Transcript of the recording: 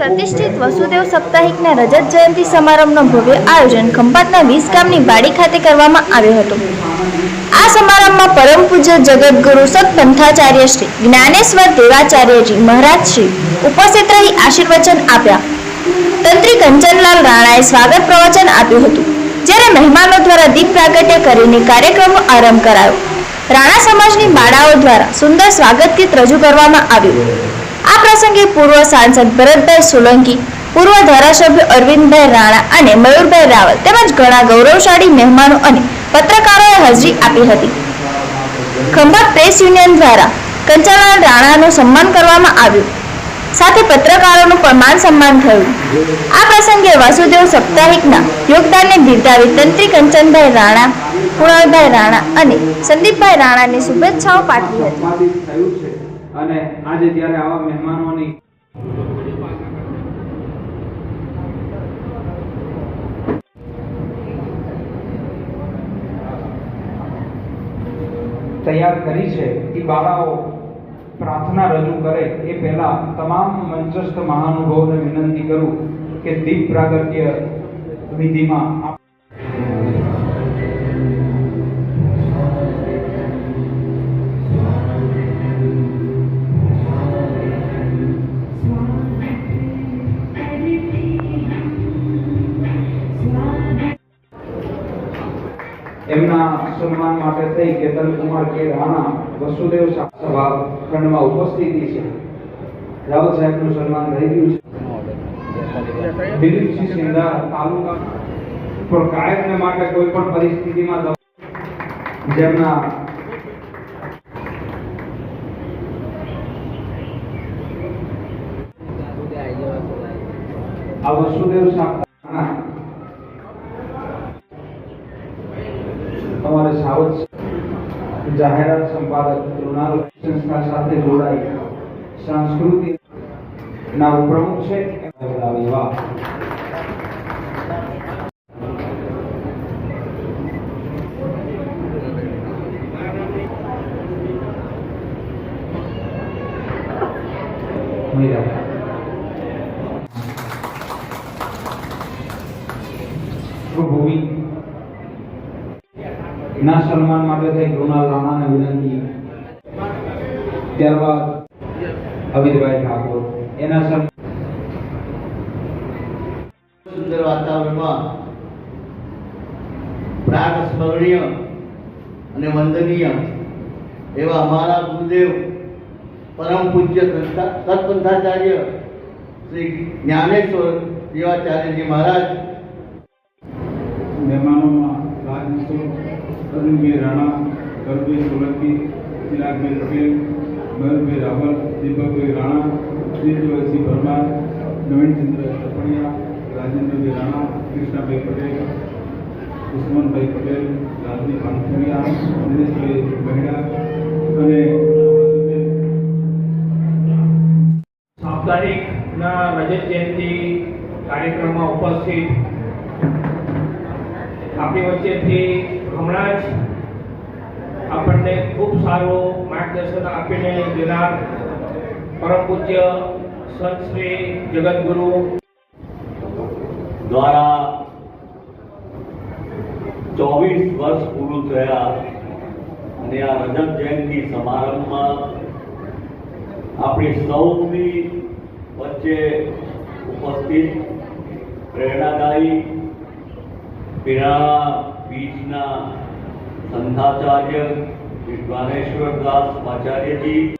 પ્રતિષ્ઠિત વસુદેવ સાપ્તાહિકના રજત જયંતિ સમારંભનો ભવ્ય આયોજન ખંભાતના વીસ ગામની વાડી ખાતે કરવામાં આવ્યો હતો. આ સમારંભમાં પરમ પૂજ્ય જગતગુરુ સત્પંથાચાર્ય શ્રી જ્ઞાનેશ્વર દેવાચાર્યજી મહારાજ શ્રી ઉપસ્થિત રહી આશીર્વચન આપ્યા. તંત્રી કંચનલાલ રાણાએ સ્વાગત પ્રવચન આપ્યું હતું, જ્યારે મહેમાનો દ્વારા દીપ પ્રાગટ્ય કરીને કાર્યક્રમનો આરંભ કરાયો. રાણા સમાજની બાળાઓ દ્વારા સુંદર સ્વાગત ગીત રજૂ કરવામાં આવ્યું. આ પ્રસંગે પૂર્વ સાંસદ ભરતભાઈ સોલંકી, પૂર્વ ધારાસભ્ય અરવિંદભાઈ રાણા અને મયુરભાઈ રાવલ તેમજ ઘણા ગૌરવશાળી મહેમાનો અને પત્રકારોએ હાજરી આપી હતી. ખંભાત પ્રેસ યુનિયન દ્વારા કંચાલાલ રાણાનું સન્માન કરવામાં આવ્યું. સાથે પત્રકારોનું પણ માન સન્માન થયું. આ પ્રસંગે વાસુદેવ સાપ્તાહિકના યોગદાનને બિરદાવી તંત્રી કંચનભાઈ રાણા, કુણાલભાઈ રાણા અને સંદીપભાઈ રાણાને શુભેચ્છાઓ પાઠવી હતી. અને આજે જ્યારે આવા મહેમાનોની તૈયાર કરી છે એ બાળાઓ પ્રાર્થના રજૂ કરે એ પહેલા તમામ મંચસ્થ મહાનુભાવોને વિનંતી કરું કે દીપ પ્રાગટ્ય વિધિમાં એમના સન્માન માટે થઈ કેતન કુમાર કે રાણા, વસુદેવ સભા ખંડમાં ઉપસ્થિતિ છે. રાવત સાહેબનું સન્માન થઈ ગયું છે. દિલીપસિંહ સિંધા તાલુકા પણ કાયમને માટે કોઈ પણ પરિસ્થિતિમાં જેમના આ વસુદેવ સાપ્તાહ તમારે સાવધ જાહેરાત સંપાદક કૃણાલ સંસ્થા સાથે જોડાઈ સંસ્કૃતિ ના પ્રમુખ છે એવા મીરા ભૂમિ ના સન્માન માટે થઈ કૃણાલ રાણાને વિનંતી. ત્યારબાદ અમિતભાઈ ઠાકોર એના સન્માન સુંદર વાતાવરણમાં પ્રાગ સ્મરણીય અને વંદનીય એવા અમારા ગુરુદેવ પરમ પૂજ્ય તત્પંથાચાર્ય શ્રી જ્ઞાનેશ્વર દેવાચાર્યજી મહારાજ. મહેમાનોમાં રાજકિશોર અરવિંદભાઈ રાણા ભરતભાઈ સોલંકી ચિરાગભાઈ પટેલ મયુરભાઈ રાવલ દીપકભાઈ રાણા દિલીપસિંહ પરમાર નવીનચંદ્ર ચપડિયા રાજેન્દ્રભાઈ રાણા કૃષ્ણાભાઈ પટેલ ઉસ્માનભાઈ પટેલ રાજદીપ પાનખરિયા દિનેશભાઈ મહેડા અને સાપ્તાહિકના રજત જયંતિ કાર્યક્રમમાં ઉપસ્થિત આપણી વચ્ચેથી હમણાં જ આપણને ખૂબ સારું માર્ગદર્શન આપીને જનાર પરમ પૂજ્ય સંત શ્રી જગતગુરુ દ્વારા ચોવીસ વર્ષ પૂરું થયા અને આ રજત જયંતિ સમારંભમાં આપણી સૌની વચ્ચે ઉપસ્થિત પ્રેરણાદાયી પિરાણા બીજના સંધાચાર્ય શ્રી જ્ઞાનેશ્વર દાસ આચાર્યજી